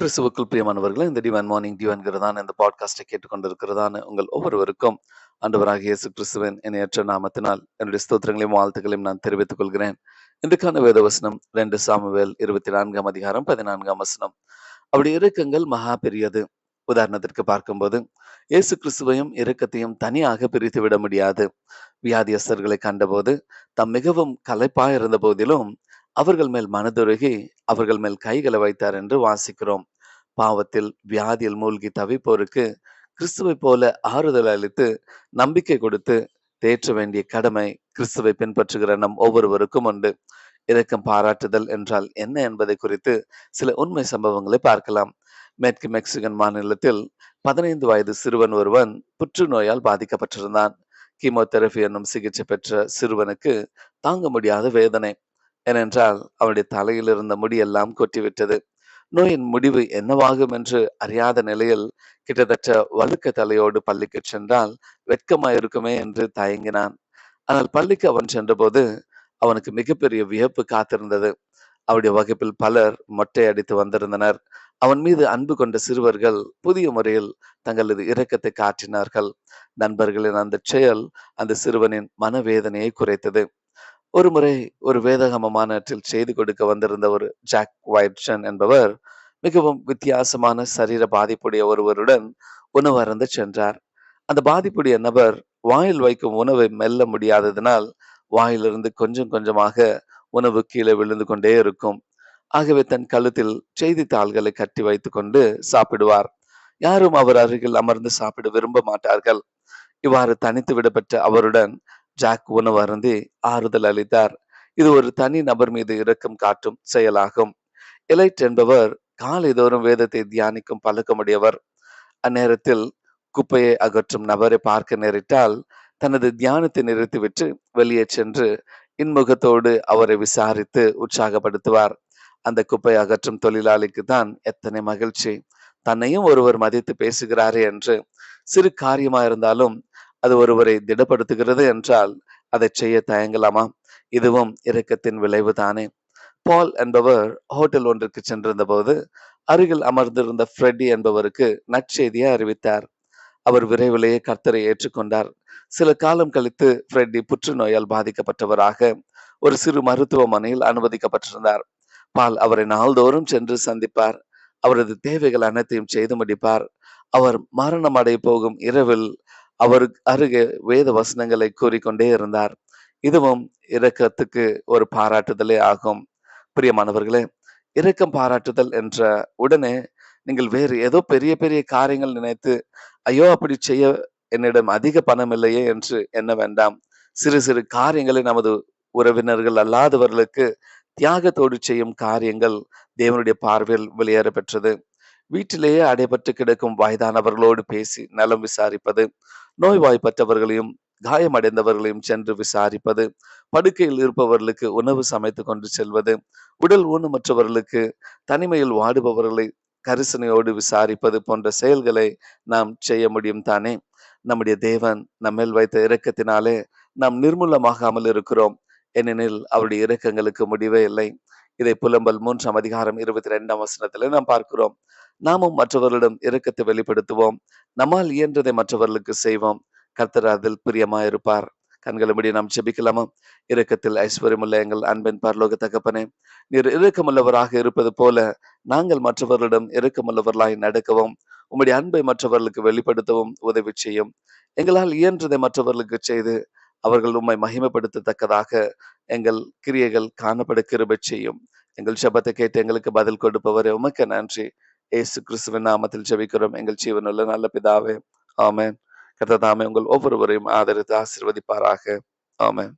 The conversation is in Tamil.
கிறிஸ்துவுக்குள் பிரியமானவர்களே இந்த டிவன் மார்னிங் டிவன்கிறதான இந்த பாட்காஸ்டை கேட்டுக்கொண்டிருக்கிறதான உங்கள் ஒவ்வொருவருக்கும் ஆண்டவராக இயேசு கிறிஸ்துவின் இணையற்ற நாமத்தினால் என்னுடைய ஸ்தோத்திரங்களையும் வாழ்த்துக்களையும் நான் தெரிவித்துக் கொள்கிறேன். இன்றைக்கான வேத வசனம் ரெண்டு சாமுவேல் இருபத்தி நான்காம் அதிகாரம் பதினான்காம் வசனம். அப்படி இறக்கங்கள் மகா பெரியது. உதாரணத்திற்கு பார்க்கும்போது இயேசு கிறிஸ்துவையும் இறுக்கத்தையும் தனியாக பிரித்து விட முடியாது. வியாதியஸ்தர்களை கண்டபோது தம் மிகவும் களைப்பாய் இருந்த போதிலும் அவர்கள் மேல் மனதுருகி அவர்கள் மேல் கைகளை வைத்தார் என்று வாசிக்கிறோம். பாவத்தில் வியாதியில் மூழ்கி தவிப்போருக்கு கிறிஸ்துவை போல ஆறுதல் அளித்து நம்பிக்கை கொடுத்து தேற்ற வேண்டிய கடமை கிறிஸ்துவை பின்பற்றுகிற நம் ஒவ்வொருவருக்கும் உண்டு. இரக்கம் பாராட்டுதல் என்றால் என்ன என்பதை குறித்து சில உண்மை சம்பவங்களை பார்க்கலாம். மேற்கு மெக்சிகன் மாநிலத்தில் பதினைந்து வயது சிறுவன் ஒருவன் புற்றுநோயால் பாதிக்கப்பட்டிருந்தான். கீமோதெரபி என்னும் சிகிச்சை பெற்ற சிறுவனுக்கு தாங்க முடியாத வேதனை. ஏனென்றால் அவனுடைய தலையில் இருந்த முடியெல்லாம் கொட்டிவிட்டது. நோயின் முடிவு என்னவாகும் என்று அறியாத நிலையில் கிட்டத்தட்ட வழுக்க தலையோடு பள்ளிக்கு சென்றால் வெட்கமாயிருக்குமே என்று தயங்கினான். ஆனால் பள்ளிக்கு அவன் சென்றபோது அவனுக்கு மிகப்பெரிய வியப்பு காத்திருந்தது. அவருடைய வகுப்பில் பலர் மொட்டை அடித்து வந்திருந்தனர். அவன் மீது அன்பு கொண்ட சிறுவர்கள் புதிய முறையில் தங்களது இரக்கத்தை காட்டினார்கள். நண்பர்களின் அந்த செயல் அந்த சிறுவனின் மனவேதனையை குறைத்தது. ஒரு முறை ஒரு வேதகமமானற்றில் செய்து கொடுக்க வந்திருந்த ஒரு ஜாக் வைட்சன் என்பவர் மிகவும் வித்தியாசமான சரீர பாதிப்புடைய ஒருவருடன் உணவு அருந்த சென்றார். அந்த பாதிப்புடைய நபர் வாயில் வைக்கும் உணவை மெல்ல முடியாததினால் வாயிலிருந்து கொஞ்சம் கொஞ்சமாக உணவு கீழே விழுந்து கொண்டே இருக்கும். ஆகவே தன் கழுத்தில் செய்தித்தாள்களை கட்டி வைத்துக் கொண்டு சாப்பிடுவார். யாரும் அவர் அருகில் அமர்ந்து சாப்பிட விரும்ப மாட்டார்கள். இவ்வாறு தனித்து விடப்பட்ட அவருடன் ஜாக் உணவு அருந்தி ஆறுதல் அளித்தார். இது ஒரு தனி நபர் மீது இரக்கம் காட்டும் செயலாகும். எலைட் என்பவர் காலைதோறும் வேதத்தை தியானிக்கும் பழக்கமுடையவர். அந்நேரத்தில் குப்பையை அகற்றும் நபரை பார்க்க நேரிட்டால் தனது தியானத்தை நிறுத்திவிட்டு வெளியே சென்று இன்முகத்தோடு அவரை விசாரித்து உற்சாகப்படுத்துவார். அந்த குப்பை அகற்றும் தொழிலாளிக்கு தான் எத்தனை மகிழ்ச்சி. தன்னையும் ஒருவர் மதித்து பேசுகிறாரே என்று சிறு காரியமா இருந்தாலும் அது ஒருவரை திடப்படுத்துகிறது என்றால் அதை செய்ய தயங்கலாமா? இதுவும் இரக்கத்தின் விளைவு தானே பால் என்பவர் ஹோட்டல் ஒன்றுக்கு சென்றிருந்த போது அருகில் அமர்ந்திருந்த ஃப்ரெட்டி என்பவருக்கு நற்செய்தியை அறிவித்தார். அவர் விரைவிலேயே கர்த்தரை ஏற்றுக்கொண்டார். சில காலம் கழித்து ஃப்ரெட்டி புற்றுநோயால் பாதிக்கப்பட்டவராக ஒரு சிறு மருத்துவமனையில் அனுமதிக்கப்பட்டிருந்தார். பால் அவரை நாள்தோறும் சென்று சந்திப்பார். அவரது தேவைகள் அனைத்தையும் செய்து முடிப்பார். அவர் மரணம் அடைய போகும் இரவில் அவர் அருகே வேத வசனங்களை கூறிக்கொண்டே இருந்தார். இதுவும் இரக்கத்துக்கு ஒரு பாராட்டுதலே ஆகும். பிரியமானவர்களே இரக்கம் பாராட்டுதல் என்ற உடனே நீங்கள் வேறு ஏதோ பெரிய பெரிய காரியங்கள் நினைத்து ஐயோ அப்படி செய்ய என்னிடம் அதிக பணம் இல்லையே என்று எண்ண வேண்டாம். சிறு சிறு காரியங்களை நமது உறவினர்கள் அல்லாதவர்களுக்கு தியாகத்தோடு செய்யும் காரியங்கள் தேவனுடைய பார்வையில் வெளியேற பெற்றது வீட்டிலேயே அடைபட்டு கிடக்கும் வயதானவர்களோடு பேசி நலம் விசாரிப்பது நோய்வாய்ப்பற்றவர்களையும் காயமடைந்தவர்களையும் சென்று விசாரிப்பது படுக்கையில் இருப்பவர்களுக்கு உணவு சமைத்து கொண்டு செல்வது உடல் ஊனமற்றவர்களுக்கு தனிமையில் வாடுபவர்களை கரிசனையோடு விசாரிப்பது போன்ற செயல்களை நாம் செய்ய முடியும் தானே? நம்முடைய தேவன் நம்மேல் வைத்த இரக்கத்தினாலே நாம் நிர்மூலமாகாமல் இருக்கிறோம். ஏனெனில் அவருடைய இரக்கங்களுக்கு முடிவே இல்லை. இதை புலம்பல் மூன்றாம் அதிகாரம் இருபத்தி ரெண்டாம் வசனத்துல நாம் பார்க்கிறோம். நாமும் மற்றவர்களிடம் இரக்கத்தை வெளிப்படுத்துவோம். நம்மால் இயன்றதை மற்றவர்களுக்கு செய்வோம். கர்த்தர் அதில் பிரியமாயிருப்பார். கண்களை முடி நாம் செபிக்கலாமா இரக்கத்தில் ஐஸ்வர்யமுள்ள எங்கள் அன்பின் பரலோக தகப்பனே நீர் இரக்கமுள்ளவராக இருப்பது போல நாங்கள் மற்றவர்களிடம் இரக்கமுள்ளவர்களாய் நடக்கவும் உம்முடைய அன்பை மற்றவர்களுக்கு வெளிப்படுத்தவும் உதவி செய்யும். எங்களால் இயன்றதை மற்றவர்களுக்கு செய்து அவர்கள் உம்மை மகிமைப்படுத்தத்தக்கதாக எங்கள் கிரியைகள் காணப்பட கிருபை செய்யும். எங்கள் சபத்தை கேட்டு எங்களுக்கு பதில் கொடுப்பவரே உமக்கு நன்றி. ஏசு கிறிஸ்துவின் நாமத்தில் ஜெபிக்கிறோம். எங்கள் ஜீவனுள்ள நல்ல பிதாவே. ஆமேன். கர்த்தர் உங்கள் ஒவ்வொருவரையும் ஆதரித்து ஆசிர்வதிப்பாராக. ஆமேன்.